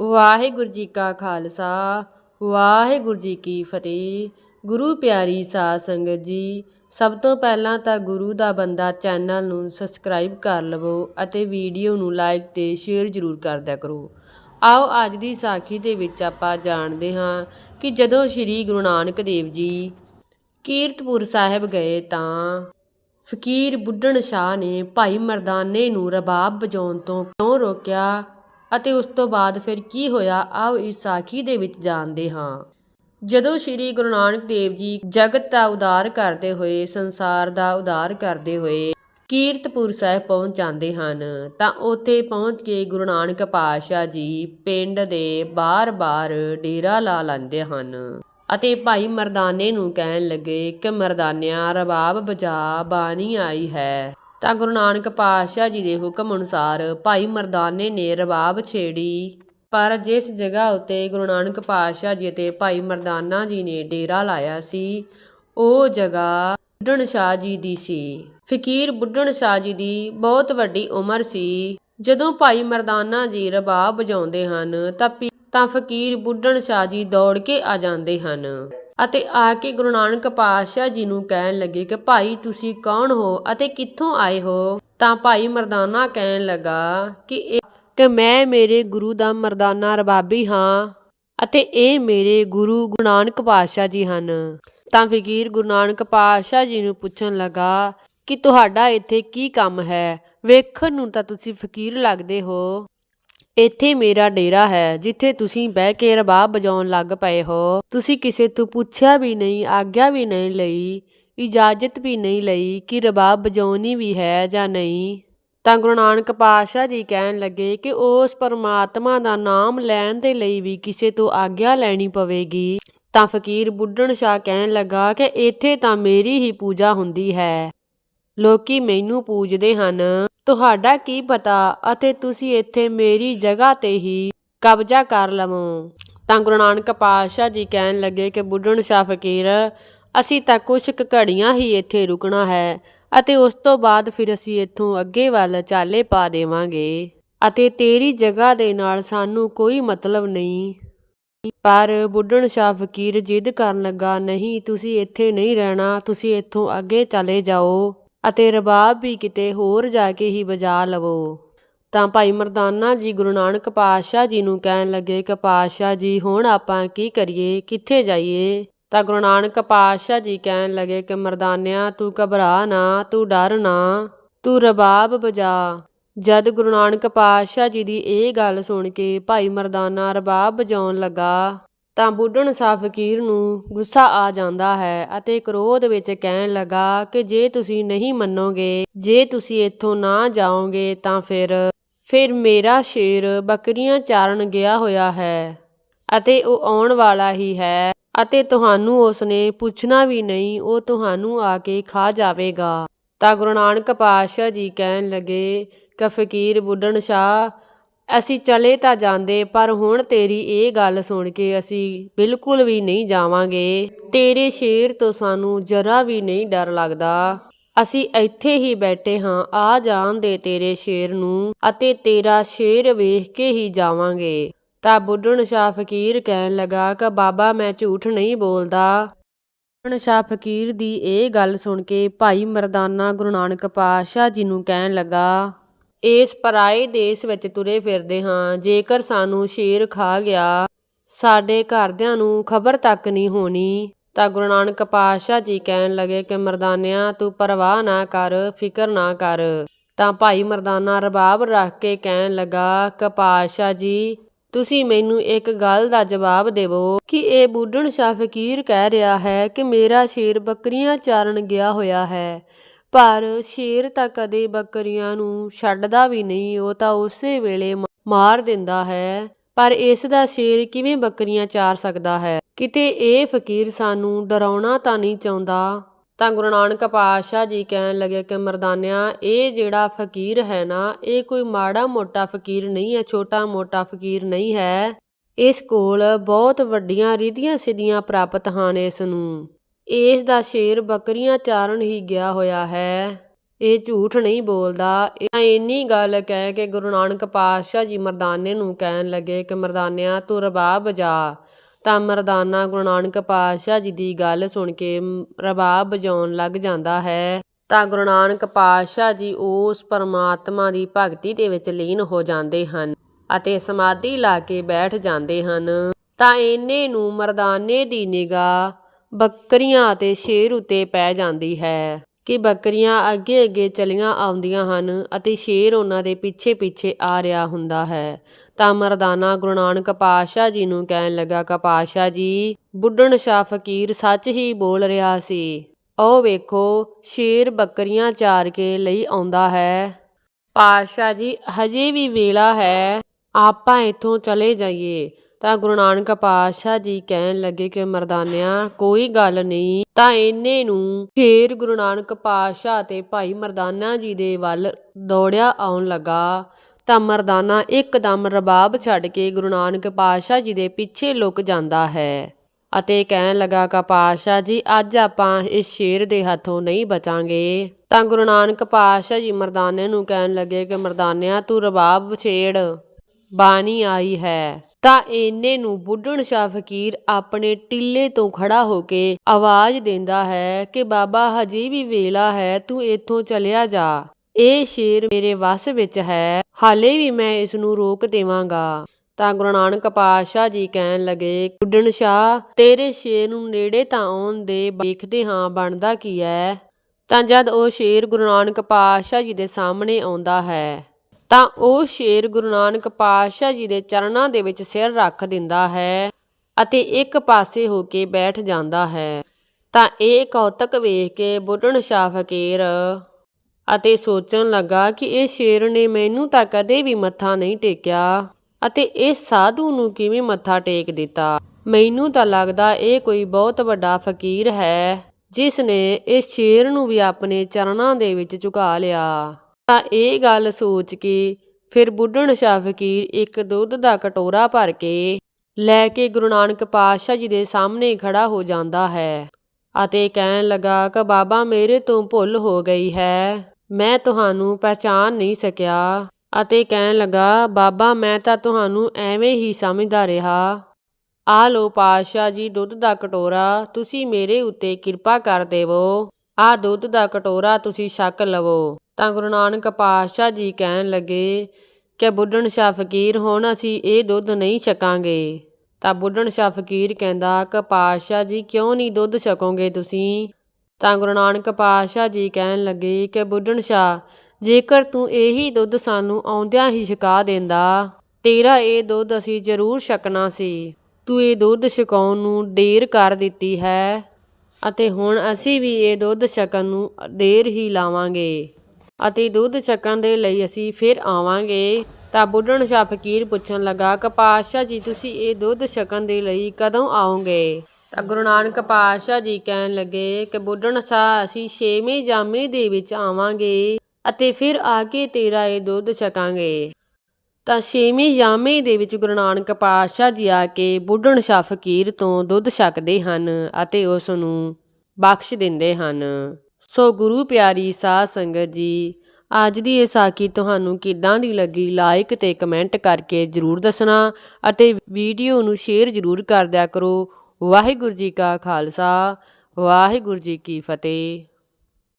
ਵਾਹਿਗੁਰੂ ਜੀ ਕਾ ਖਾਲਸਾ, ਵਾਹਿਗੁਰੂ ਜੀ ਕੀ ਫਤਿਹ। ਗੁਰੂ ਪਿਆਰੀ ਸਾਧ ਸੰਗਤ ਜੀ, ਸਭ ਤੋਂ ਪਹਿਲਾਂ ਤਾਂ ਗੁਰੂ ਦਾ ਬੰਦਾ ਚੈਨਲ ਨੂੰ ਸਬਸਕ੍ਰਾਈਬ ਕਰ ਲਵੋ ਅਤੇ ਵੀਡੀਓ ਨੂੰ ਲਾਈਕ ਤੇ ਸ਼ੇਅਰ ਜ਼ਰੂਰ ਕਰ ਕਰੋ। ਆਓ ਅੱਜ ਦੀ ਸਾਖੀ ਦੇ ਵਿੱਚ ਆਪਾਂ ਜਾਣਦੇ ਹਾਂ ਕਿ ਜਦੋਂ ਸ੍ਰੀ ਗੁਰੂ ਨਾਨਕ ਦੇਵ ਜੀ ਕੀਰਤਪੁਰ ਸਾਹਿਬ ਗਏ ਤਾਂ ਫਕੀਰ ਬੁੱਢਣ ਸ਼ਾਹ ਨੇ ਭਾਈ ਮਰਦਾਨੇ ਨੂੰ ਰਬਾਬ ਵਜਾਉਣ ਤੋਂ ਕਿਉਂ ਰੋਕਿਆ? ਅਤੇ ਉਸ ਤੋਂ ਬਾਅਦ ਫਿਰ ਕੀ ਹੋਇਆ, ਆਓ ਇਸ ਸਾਖੀ ਦੇ ਵਿੱਚ ਜਾਣਦੇ ਹਾਂ। ਜਦੋਂ ਸ੍ਰੀ ਗੁਰੂ ਨਾਨਕ ਦੇਵ ਜੀ ਜਗਤ ਦਾ ਉਦਾਰ ਕਰਦੇ ਹੋਏ, ਸੰਸਾਰ ਦਾ ਉਦਾਰ ਕਰਦੇ ਹੋਏ ਕੀਰਤਪੁਰ ਸਾਹਿਬ ਪਹੁੰਚ ਜਾਂਦੇ ਹਨ, ਤਾਂ ਉੱਥੇ ਪਹੁੰਚ ਕੇ ਗੁਰੂ ਨਾਨਕ ਪਾਤਸ਼ਾਹ ਜੀ ਪਿੰਡ ਦੇ ਬਾਰ-ਬਾਰ ਡੇਰਾ ਲਾ ਲੈਂਦੇ ਹਨ ਅਤੇ ਭਾਈ ਮਰਦਾਨੇ ਨੂੰ ਕਹਿਣ ਲੱਗੇ ਕਿ, ਮਰਦਾਨਿਆਂ, ਰਬਾਬ ਬਜਾ, ਬਾਣੀ ਆਈ ਹੈ। ਤਾਂ ਗੁਰੂ ਨਾਨਕ ਪਾਤਸ਼ਾਹ ਜੀ ਦੇ ਹੁਕਮ ਅਨੁਸਾਰ ਭਾਈ ਮਰਦਾਨੇ ਨੇ ਰਬਾਬ ਛੇੜੀ। ਪਰ ਜਿਸ ਜਗ੍ਹਾ ਉੱਤੇ ਗੁਰੂ ਨਾਨਕ ਪਾਤਸ਼ਾਹ ਜੀ ਤੇ ਭਾਈ ਮਰਦਾਨਾ ਜੀ ਨੇ ਡੇਰਾ ਲਾਇਆ ਸੀ, ਉਹ ਜਗ੍ਹਾ ਬੁੱਢਣ ਸ਼ਾਹ ਜੀ ਦੀ ਸੀ। ਫਕੀਰ ਬੁੱਢਣ ਸ਼ਾਹ ਜੀ ਦੀ ਬਹੁਤ ਵੱਡੀ ਉਮਰ ਸੀ। ਜਦੋਂ ਭਾਈ ਮਰਦਾਨਾ ਜੀ ਰਬਾਬ ਵਜਾਉਂਦੇ ਹਨ, ਤਾਂ ਪੀ- ਤਾਂ ਫਕੀਰ ਬੁੱਢਣ ਸ਼ਾਹ ਜੀ ਦੌੜ ਕੇ ਆ ਜਾਂਦੇ ਹਨ। ਅਤੇ ਆ ਕੇ ਗੁਰੂ ਨਾਨਕ ਪਾਤਸ਼ਾਹ ਜੀ ਨੂੰ ਕਹਿਣ ਲੱਗੇ ਕਿ ਭਾਈ ਤੁਸੀਂ ਕੌਣ ਹੋ ਅਤੇ ਕਿੱਥੋਂ ਆਏ ਹੋ? ਤਾਂ ਭਾਈ ਮਰਦਾਨਾ ਕਹਿਣ ਲੱਗਾ ਕਿ ਇਹ ਕਿ ਮੈਂ ਮੇਰੇ ਗੁਰੂ ਦਾ ਮਰਦਾਨਾ ਰਬਾਬੀ ਹਾਂ ਅਤੇ ਇਹ ਮੇਰੇ ਗੁਰੂ ਗੁਰੂ ਨਾਨਕ ਪਾਤਸ਼ਾਹ ਜੀ ਹਨ। ਤਾਂ ਫਕੀਰ ਗੁਰੂ ਨਾਨਕ ਪਾਤਸ਼ਾਹ ਜੀ ਨੂੰ ਪੁੱਛਣ ਲੱਗਾ ਕਿ ਤੁਹਾਡਾ ਇੱਥੇ ਕੀ ਕੰਮ ਹੈ? ਵੇਖਣ ਨੂੰ ਤਾਂ ਤੁਸੀਂ ਫਕੀਰ ਲੱਗਦੇ ਹੋ। ਇੱਥੇ ਮੇਰਾ ਡੇਰਾ ਹੈ, ਜਿੱਥੇ ਤੁਸੀਂ ਬਹਿ ਕੇ ਰਬਾਬ ਵਜਾਉਣ ਲੱਗ ਪਏ ਹੋ। ਤੁਸੀਂ ਕਿਸੇ ਤੋਂ ਪੁੱਛਿਆ ਵੀ ਨਹੀਂ, ਆਗਿਆ ਵੀ ਨਹੀਂ ਲਈ, ਇਜਾਜ਼ਤ ਵੀ ਨਹੀਂ ਲਈ ਕਿ ਰਬਾਬ ਵਜਾਉਣੀ ਵੀ ਹੈ ਜਾਂ ਨਹੀਂ। ਤਾਂ ਗੁਰੂ ਨਾਨਕ ਪਾਤਸ਼ਾਹ ਜੀ ਕਹਿਣ ਲੱਗੇ ਕਿ ਉਸ ਪਰਮਾਤਮਾ ਦਾ ਨਾਮ ਲੈਣ ਦੇ ਲਈ ਵੀ ਕਿਸੇ ਤੋਂ ਆਗਿਆ ਲੈਣੀ ਪਵੇਗੀ। ਤਾਂ ਫਕੀਰ ਬੁੱਢਣ ਸ਼ਾਹ ਕਹਿਣ ਲੱਗਾ ਕਿ ਇੱਥੇ ਤਾਂ ਮੇਰੀ ਹੀ ਪੂਜਾ ਹੁੰਦੀ ਹੈ। ਲੋਕੀ ਮੈਨੂੰ ਪੂਜਦੇ ਹਨ। ਤੁਹਾਡਾ ਕੀ ਪਤਾ ਅਤੇ ਤੁਸੀਂ ਇੱਥੇ ਮੇਰੀ ਜਗ੍ਹਾ ਤੇ ਹੀ ਕਬਜ਼ਾ ਕਰ ਲਵੋ। ਤਾਂ ਗੁਰੂ ਨਾਨਕ ਪਾਤਸ਼ਾਹ ਜੀ ਕਹਿਣ ਲੱਗੇ ਕਿ ਬੁੱਢਣ ਸ਼ਾਹ ਫਕੀਰ, ਅਸੀਂ ਤਾਂ ਕੁਛ ਕੁ ਘੜੀਆਂ ਹੀ ਇੱਥੇ ਰੁਕਣਾ ਹੈ ਅਤੇ ਉਸ ਤੋਂ ਬਾਅਦ ਫਿਰ ਅਸੀਂ ਇੱਥੋਂ ਅੱਗੇ ਵੱਲ ਚਾਲੇ ਪਾ ਦੇਵਾਂਗੇ ਅਤੇ ਤੇਰੀ ਜਗ੍ਹਾ ਦੇ ਨਾਲ ਸਾਨੂੰ ਕੋਈ ਮਤਲਬ ਨਹੀਂ। ਪਰ ਬੁੱਢਣ ਸ਼ਾਹ ਫਕੀਰ ਜਿੱਦ ਕਰਨ ਲੱਗਾ, ਨਹੀਂ, ਤੁਸੀਂ ਇੱਥੇ ਨਹੀਂ ਰਹਿਣਾ, ਤੁਸੀਂ ਇੱਥੋਂ ਅੱਗੇ ਚਲੇ ਜਾਓ। ਅਤੇ ਰਬਾਬ ਵੀ ਕਿਤੇ ਹੋਰ ਜਾ ਕੇ ਹੀ ਵਜਾ ਲਵੋ। ਤਾਂ ਭਾਈ ਮਰਦਾਨਾ ਜੀ ਗੁਰੂ ਨਾਨਕ ਪਾਤਸ਼ਾਹ ਜੀ ਨੂੰ ਕਹਿਣ ਲੱਗੇ ਕਿ ਪਾਤਸ਼ਾਹ ਜੀ, ਹੁਣ ਆਪਾਂ ਕੀ ਕਰੀਏ? ਕਿੱਥੇ ਜਾਈਏ? ਤਾਂ ਗੁਰੂ ਨਾਨਕ ਪਾਤਸ਼ਾਹ ਜੀ ਕਹਿਣ ਲੱਗੇ ਕਿ ਮਰਦਾਨਿਆ, ਤੂੰ ਘਬਰਾ ਨਾ, ਤੂੰ ਡਰ ਨਾ, ਤੂੰ ਰਬਾਬ ਵਜਾ ਜਦ ਗੁਰੂ ਨਾਨਕ ਪਾਤਸ਼ਾਹ ਜੀ ਦੀ ਇਹ ਗੱਲ ਸੁਣ ਕੇ ਭਾਈ ਮਰਦਾਨਾ ਰਬਾਬ ਵਜਾਉਣ ਲੱਗਾ ਤਾਂ ਬੁੱਢਣ ਸ਼ਾਹ ਫਕੀਰ ਨੂੰ ਗੁੱਸਾ ਆ ਜਾਂਦਾ ਹੈ ਅਤੇ ਕ੍ਰੋਧ ਵਿੱਚ ਕਹਿਣ ਲੱਗਾ ਕਿ ਜੇ ਤੁਸੀਂ ਨਹੀਂ ਮੰਨੋਗੇ, ਜੇ ਤੁਸੀਂ ਇੱਥੋਂ ਨਾ ਜਾਓਗੇ ਤਾਂ ਫਿਰ ਫਿਰ ਮੇਰਾ ਸ਼ੇਰ ਬੱਕਰੀਆਂ ਚਾਰਨ ਗਿਆ ਹੋਇਆ ਹੈ ਅਤੇ ਉਹ ਆਉਣ ਵਾਲਾ ਹੀ ਹੈ ਅਤੇ ਤੁਹਾਨੂੰ ਉਸਨੇ ਪੁੱਛਣਾ ਵੀ ਨਹੀਂ, ਉਹ ਤੁਹਾਨੂੰ ਆ ਕੇ ਖਾ ਜਾਵੇਗਾ। ਤਾਂ ਗੁਰੂ ਨਾਨਕ ਪਾਤਸ਼ਾਹ ਜੀ ਕਹਿਣ ਲੱਗੇ ਕਿ ਫਕੀਰ ਬੁੱਢਣ ਸ਼ਾਹ ਅਸੀਂ ਚਲੇ ਤਾਂ ਜਾਂਦੇ, ਪਰ ਹੁਣ ਤੇਰੀ ਇਹ ਗੱਲ ਸੁਣ ਕੇ ਅਸੀਂ ਬਿਲਕੁਲ ਵੀ ਨਹੀਂ ਜਾਵਾਂਗੇ। ਤੇਰੇ ਸ਼ੇਰ ਤੋਂ ਸਾਨੂੰ ਜਰਾ ਵੀ ਨਹੀਂ ਡਰ ਲੱਗਦਾ। ਅਸੀਂ ਇੱਥੇ ਹੀ ਬੈਠੇ ਹਾਂ, ਆ ਜਾਣ ਦੇ ਤੇਰੇ ਸ਼ੇਰ ਨੂੰ, ਅਤੇ ਤੇਰਾ ਸ਼ੇਰ ਵੇਖ ਕੇ ਹੀ ਜਾਵਾਂਗੇ। ਤਾਂ ਬੁੱਢਣ ਸ਼ਾਹ ਫਕੀਰ ਕਹਿਣ ਲੱਗਾ, ਕਿ ਬਾਬਾ, ਮੈਂ ਝੂਠ ਨਹੀਂ ਬੋਲਦਾ। ਬੁੱਢਣ ਸ਼ਾਹ ਫਕੀਰ ਦੀ ਇਹ ਗੱਲ ਸੁਣ ਕੇ ਭਾਈ ਮਰਦਾਨਾ ਗੁਰੂ ਨਾਨਕ ਪਾਤਸ਼ਾਹ ਜੀ ਨੂੰ ਕਹਿਣ ਲੱਗਾ ਇਸ ਪਰਾਏ ਦੇਸ਼ ਵਿੱਚ ਤੁਰੇ ਫਿਰਦੇ ਹਾਂ। ਜੇਕਰ ਸਾਨੂੰ ਸ਼ੇਰ ਖਾ ਗਿਆ, ਸਾਡੇ ਘਰਦਿਆਂ ਨੂੰ ਖਬਰ ਤੱਕ ਨਹੀਂ ਹੋਣੀ, ਤਾਂ ਗੁਰੂ ਨਾਨਕ ਪਾਤਸ਼ਾਹ ਜੀ ਕਹਿਣ ਲੱਗੇ ਕਿ ਮਰਦਾਨਿਆਂ, ਤੂੰ ਪਰਵਾਹ ਨਾ ਕਰ, ਫਿਕਰ ਨਾ ਕਰ। ਤਾਂ ਭਾਈ ਮਰਦਾਨਾ ਰਬਾਬ ਰੱਖ ਕੇ ਕਹਿਣ ਲੱਗਾ, ਕਿ ਪਾਤਸ਼ਾਹ ਜੀ, ਤੁਸੀਂ ਮੈਨੂੰ ਇੱਕ ਗੱਲ ਦਾ ਜਵਾਬ ਦੇਵੋ, ਕਿ ਇਹ ਬੁੱਢਣ ਸ਼ਾਹ ਫਕੀਰ ਕਹਿ ਰਿਹਾ ਹੈ ਕਿ ਮੇਰਾ ਸ਼ੇਰ ਬੱਕਰੀਆਂ ਚਾਰਨ ਗਿਆ ਹੋਇਆ ਹੈ। ਪਰ ਸ਼ੇਰ ਤਾਂ ਕਦੇ ਬੱਕਰੀਆਂ ਨੂੰ ਛੱਡਦਾ ਵੀ ਨਹੀਂ, ਉਹ ਤਾਂ ਉਸੇ ਵੇਲੇ ਮ- ਮਾਰ ਦਿੰਦਾ ਹੈ। ਪਰ ਇਸ ਦਾ ਸ਼ੇਰ ਕਿਵੇਂ ਬੱਕਰੀਆਂ ਚਾਰ ਸਕਦਾ ਹੈ? ਕਿਤੇ ਇਹ ਫਕੀਰ ਸਾਨੂੰ ਡਰਾਉਣਾ ਤਾਂ ਨਹੀਂ ਚਾਹੁੰਦਾ। ਤਾਂ ਗੁਰੂ ਨਾਨਕ ਪਾਤਸ਼ਾਹ ਜੀ ਕਹਿਣ ਲੱਗੇ ਕਿ ਮਰਦਾਨਿਆ, ਇਹ ਜਿਹੜਾ ਫਕੀਰ ਹੈ ਨਾ, ਇਹ ਕੋਈ ਮਾੜਾ ਮੋਟਾ ਫਕੀਰ ਨਹੀਂ ਹੈ, ਛੋਟਾ ਮੋਟਾ ਫਕੀਰ ਨਹੀਂ ਹੈ। ਇਸ ਕੋਲ ਬਹੁਤ ਵੱਡੀਆਂ ਰਿਧੀਆਂ ਸਿੱਧੀਆਂ ਪ੍ਰਾਪਤ ਹਨ ਇਸ ਨੂੰ। ਇਸ ਦਾ ਸ਼ੇਰ ਬੱਕਰੀਆਂ ਚਾਰਨ ਹੀ ਗਿਆ ਹੋਇਆ ਹੈ। ਇਹ ਝੂਠ ਨਹੀਂ ਬੋਲਦਾ। ਇਹ ਇੰਨੀ ਗੱਲ ਕਹਿ ਕੇ ਗੁਰੂ ਨਾਨਕ ਪਾਤਸ਼ਾਹ ਜੀ ਮਰਦਾਨੇ ਨੂੰ ਕਹਿਣ ਲੱਗੇ ਕਿ ਮਰਦਾਨਿਆ, ਤੂੰ ਰਬਾਬ ਵਜਾ ਤਾਂ ਮਰਦਾਨਾ ਗੁਰੂ ਨਾਨਕ ਪਾਤਸ਼ਾਹ ਜੀ ਦੀ ਗੱਲ ਸੁਣ ਕੇ ਮ- ਰਬਾਬ ਵਜਾਉਣ ਲੱਗ ਜਾਂਦਾ ਹੈ। ਤਾਂ ਗੁਰੂ ਨਾਨਕ ਪਾਤਸ਼ਾਹ ਜੀ ਉਸ ਪਰਮਾਤਮਾ ਦੀ ਭਗਤੀ ਦੇ ਵਿੱਚ ਲੀਨ ਹੋ ਜਾਂਦੇ ਹਨ ਅਤੇ ਸਮਾਧੀ ਲਾ ਕੇ ਬੈਠ ਜਾਂਦੇ ਹਨ। ਤਾਂ ਇਹਨੇ ਨੂੰ ਮਰਦਾਨੇ ਦੀ ਨਿਗਾਹ ਬੱਕਰੀਆਂ ਅਤੇ ਸ਼ੇਰ ਉਤੇ ਪੈ ਜਾਂਦੀ ਹੈ ਕਿ ਬੱਕਰੀਆਂ ਅੱਗੇ ਅੱਗੇ ਚਲੀਆਂ ਆਉਂਦੀਆਂ ਹਨ ਅਤੇ ਸ਼ੇਰ ਉਹਨਾਂ ਦੇ ਪਿੱਛੇ ਪਿੱਛੇ ਆ ਰਿਹਾ ਹੁੰਦਾ ਹੈ। ਤਾਂ ਮਰਦਾਨਾ ਗੁਰੂ ਨਾਨਕ ਪਾਤਸ਼ਾਹ ਜੀ ਨੂੰ ਕਹਿਣ ਲੱਗਾ ਕਿ ਜੀ, ਬੁੱਢਣ ਸ਼ਾਹ ਫਕੀਰ ਸੱਚ ਹੀ ਬੋਲ ਰਿਹਾ ਸੀ। ਉਹ ਵੇਖੋ, ਸ਼ੇਰ ਬੱਕਰੀਆਂ ਚਾਰ ਕੇ ਲਈ ਆਉਂਦਾ ਹੈ। ਪਾਤਸ਼ਾਹ ਜੀ, ਹਜੇ ਵੀ ਵੇਲਾ ਹੈ। ਆਪਾਂ ਇੱਥੋਂ ਚਲੇ ਜਾਈਏ। ਤਾਂ ਗੁਰੂ ਨਾਨਕ ਪਾਤਸ਼ਾਹ ਜੀ ਕਹਿਣ ਲੱਗੇ ਕਿ ਮਰਦਾਨਿਆ, ਕੋਈ ਗੱਲ ਨਹੀਂ। ਤਾਂ ਇਹਨੇ ਨੂੰ ਸ਼ੇਰ ਗੁਰੂ ਨਾਨਕ ਪਾਤਸ਼ਾਹ ਤੇ ਭਾਈ ਮਰਦਾਨਾ ਜੀ ਦੇ ਵੱਲ ਦੌੜਿਆ ਆਉਣ ਲੱਗਾ। ਤਾਂ ਮਰਦਾਨਾ ਇੱਕਦਮ ਰਬਾਬ ਛੱਡ ਕੇ ਗੁਰੂ ਨਾਨਕ ਪਾਤਸ਼ਾਹ ਜੀ ਦੇ ਪਿੱਛੇ ਲੁਕ ਜਾਂਦਾ ਹੈ ਅਤੇ ਕਹਿਣ ਲੱਗਾ ਕਿ ਪਾਤਸ਼ਾਹ ਜੀ, ਅੱਜ ਆਪਾਂ ਇਸ ਸ਼ੇਰ ਦੇ ਹੱਥੋਂ ਨਹੀਂ ਬਚਾਂਗੇ। ਤਾਂ ਗੁਰੂ ਨਾਨਕ ਪਾਤਸ਼ਾਹ ਜੀ ਮਰਦਾਨੇ ਨੂੰ ਕਹਿਣ ਲੱਗੇ ਕਿ ਮਰਦਾਨਿਆ, ਤੂੰ ਰਬਾਬ ਛੇੜ। ਬਾਣੀ ਆਈ ਹੈ। ਤਾਂ ਇੰਨੇ ਨੂੰ ਬੁੱਢਣ ਸ਼ਾਹ ਫਕੀਰ ਆਪਣੇ ਟਿੱਲੇ ਤੋਂ ਖੜਾ ਹੋ ਕੇ ਆਵਾਜ਼ ਦਿੰਦਾ ਹੈ ਕਿ, ਬਾਬਾ, ਹਜੇ ਵੀ ਵੇਲਾ ਹੈ, ਤੂੰ ਇੱਥੋਂ ਚਲਿਆ ਜਾ। ਇਹ ਸ਼ੇਰ ਮੇਰੇ ਵੱਸ ਵਿੱਚ ਹੈ, ਹਾਲੇ ਵੀ ਮੈਂ ਇਸ ਨੂੰ ਰੋਕ ਦੇਵਾਂਗਾ। ਤਾਂ ਗੁਰੂ ਨਾਨਕ ਪਾਤਸ਼ਾਹ ਜੀ ਕਹਿਣ ਲੱਗੇ, ਬੁੱਢਣ ਸ਼ਾਹ, ਤੇਰੇ ਸ਼ੇਰ ਨੂੰ ਨੇੜੇ ਤਾਂ ਆਉਣ ਦੇ ਵੇਖਦੇ ਹਾਂ ਬਣਦਾ ਕੀ ਹੈ। ਤਾਂ ਜਦ ਉਹ ਸ਼ੇਰ ਗੁਰੂ ਨਾਨਕ ਪਾਤਸ਼ਾਹ ਜੀ ਦੇ ਸਾਹਮਣੇ ਆਉਂਦਾ ਹੈ ਤਾਂ ਉਹ ਸ਼ੇਰ ਗੁਰੂ ਨਾਨਕ ਪਾਤਸ਼ਾਹ ਜੀ ਦੇ ਚਰਨਾਂ ਦੇ ਵਿੱਚ ਸਿਰ ਰੱਖ ਦਿੰਦਾ ਹੈ ਅਤੇ ਇੱਕ ਪਾਸੇ ਹੋ ਕੇ ਬੈਠ ਜਾਂਦਾ ਹੈ। ਤਾਂ ਇਹ ਕੌਤਕ ਵੇਖ ਕੇ ਬੁੱਢਣ ਸ਼ਾਹ ਫਕੀਰ ਅਤੇ ਸੋਚਣ ਲੱਗਾ ਕਿ ਇਹ ਸ਼ੇਰ ਨੇ ਮੈਨੂੰ ਤਾਂ ਕਦੇ ਵੀ ਮੱਥਾ ਨਹੀਂ ਟੇਕਿਆ ਅਤੇ ਇਸ ਸਾਧੂ ਨੂੰ ਕਿਵੇਂ ਮੱਥਾ ਟੇਕ ਦਿੱਤਾ? ਮੈਨੂੰ ਤਾਂ ਲੱਗਦਾ ਇਹ ਕੋਈ ਬਹੁਤ ਵੱਡਾ ਫਕੀਰ ਹੈ, ਜਿਸ ਨੇ ਇਸ ਸ਼ੇਰ ਨੂੰ ਵੀ ਆਪਣੇ ਚਰਨਾਂ ਦੇ ਵਿੱਚ ਝੁਕਾ ਲਿਆ। ਤਾਂ ਇਹ ਗੱਲ ਸੋਚ ਕੇ ਫਿਰ ਬੁੱਢਣ ਸ਼ਾਹ ਫਕੀਰ ਇੱਕ ਦੁੱਧ ਦਾ ਕਟੋਰਾ ਭਰ ਕੇ ਲੈ ਕੇ ਗੁਰੂ ਨਾਨਕ ਪਾਤਸ਼ਾਹ ਜੀ ਦੇ ਸਾਹਮਣੇ ਖੜਾ ਹੋ ਜਾਂਦਾ ਹੈ ਅਤੇ ਕਹਿਣ ਲੱਗਾ, ਕਿ ਬਾਬਾ ਮੇਰੇ ਤੋਂ ਭੁੱਲ ਹੋ ਗਈ ਹੈ, ਮੈਂ ਤੁਹਾਨੂੰ ਪਹਿਚਾਨ ਨਹੀਂ ਸਕਿਆ। ਅਤੇ ਕਹਿਣ ਲੱਗਾ, ਬਾਬਾ, ਮੈਂ ਤਾਂ ਤੁਹਾਨੂੰ ਐਵੇਂ ਹੀ ਸਮਝਦਾ ਰਿਹਾ। ਆ ਲੋ ਪਾਤਸ਼ਾਹ ਜੀ, ਦੁੱਧ ਦਾ ਕਟੋਰਾ, ਤੁਸੀਂ ਮੇਰੇ ਉੱਤੇ ਕਿਰਪਾ ਕਰ ਦੇਵੋ। ਆ ਦੁੱਧ ਦਾ ਕਟੋਰਾ ਤੁਸੀਂ ਛਕ ਲਵੋ। ਤਾਂ ਗੁਰੂ ਨਾਨਕ ਪਾਤਸ਼ਾਹ ਜੀ ਕਹਿਣ ਲੱਗੇ, ਕਿ ਬੁੱਢਣ ਸ਼ਾਹ ਫਕੀਰ ਹੁਣ ਅਸੀਂ ਇਹ ਦੁੱਧ ਨਹੀਂ ਛਕਾਂਗੇ। ਤਾਂ ਬੁੱਢਣ ਸ਼ਾਹ ਫਕੀਰ ਕਹਿੰਦਾ, ਕਿ ਪਾਤਸ਼ਾਹ ਜੀ ਕਿਉਂ ਨਹੀਂ ਦੁੱਧ ਛਕੋਗੇ ਤੁਸੀਂ? ਤਾਂ ਗੁਰੂ ਨਾਨਕ ਪਾਤਸ਼ਾਹ ਜੀ ਕਹਿਣ ਲੱਗੇ, ਕਿ ਬੁੱਢਣ ਸ਼ਾਹ, ਜੇਕਰ ਤੂੰ ਇਹੀ ਦੁੱਧ ਸਾਨੂੰ ਆਉਂਦਿਆਂ ਹੀ ਛਕਾ ਦਿੰਦਾ, ਤੇਰਾ ਇਹ ਦੁੱਧ ਅਸੀਂ ਜ਼ਰੂਰ ਛਕਣਾ ਸੀ। ਤੂੰ ਇਹ ਦੁੱਧ ਛਕਾਉਣ ਨੂੰ ਦੇਰ ਕਰ ਦਿੱਤੀ ਹੈ ਅਤੇ ਹੁਣ ਅਸੀਂ ਵੀ ਇਹ ਦੁੱਧ ਛਕਣ ਨੂੰ ਦੇਰ ਹੀ ਲਾਵਾਂਗੇ। ਅਤੇ ਦੁੱਧ ਛਕਣ ਦੇ ਲਈ ਅਸੀਂ ਫਿਰ ਆਵਾਂਗੇ। ਤਾਂ ਬੁੱਢਣ ਸ਼ਾਹ ਫਕੀਰ ਪੁੱਛਣ ਲੱਗਾ ਕਿ ਪਾਤਸ਼ਾਹ ਜੀ, ਤੁਸੀਂ ਇਹ ਦੁੱਧ ਛਕਣ ਦੇ ਲਈ ਕਦੋਂ ਆਓਗੇ? ਤਾਂ ਗੁਰੂ ਨਾਨਕ ਪਾਤਸ਼ਾਹ ਜੀ ਕਹਿਣ ਲੱਗੇ ਕਿ ਬੁੱਢਣ ਸ਼ਾਹ, ਅਸੀਂ ਛੇਵੇਂ ਜਾਮੇ ਦੇ ਵਿੱਚ ਆਵਾਂਗੇ ਅਤੇ ਫਿਰ ਆ ਕੇ ਤੇਰਾ ਇਹ ਦੁੱਧ ਛਕਾਂਗੇ। ਤਾਂ ਛੇਵੀਂ ਜਾਮੇ ਦੇ ਵਿੱਚ ਗੁਰੂ ਨਾਨਕ ਪਾਤਸ਼ਾਹ ਜੀ ਆ ਕੇ ਬੁੱਢਣ ਸ਼ਾਹ ਫਕੀਰ ਤੋਂ ਦੁੱਧ ਛਕਦੇ ਹਨ ਅਤੇ ਉਸ ਨੂੰ ਬਖਸ਼ ਦਿੰਦੇ ਹਨ। ਸੋ ਗੁਰੂ ਪਿਆਰੀ ਸਾਧ ਸੰਗਤ ਜੀ, ਅੱਜ ਦੀ ਇਹ ਸਾਖੀ ਤੁਹਾਨੂੰ ਕਿੱਦਾਂ ਦੀ ਲੱਗੀ? ਲਾਈਕ ਤੇ ਕਮੈਂਟ ਕਰਕੇ ਜਰੂਰ ਦੱਸਣਾ ਅਤੇ ਵੀਡੀਓ ਨੂੰ ਸ਼ੇਅਰ ਜਰੂਰ ਕਰ ਦਿਆ ਕਰੋ। ਵਾਹਿਗੁਰੂ ਜੀ ਕਾ ਖਾਲਸਾ, ਵਾਹਿਗੁਰੂ ਜੀ ਕੀ ਫਤਿਹ।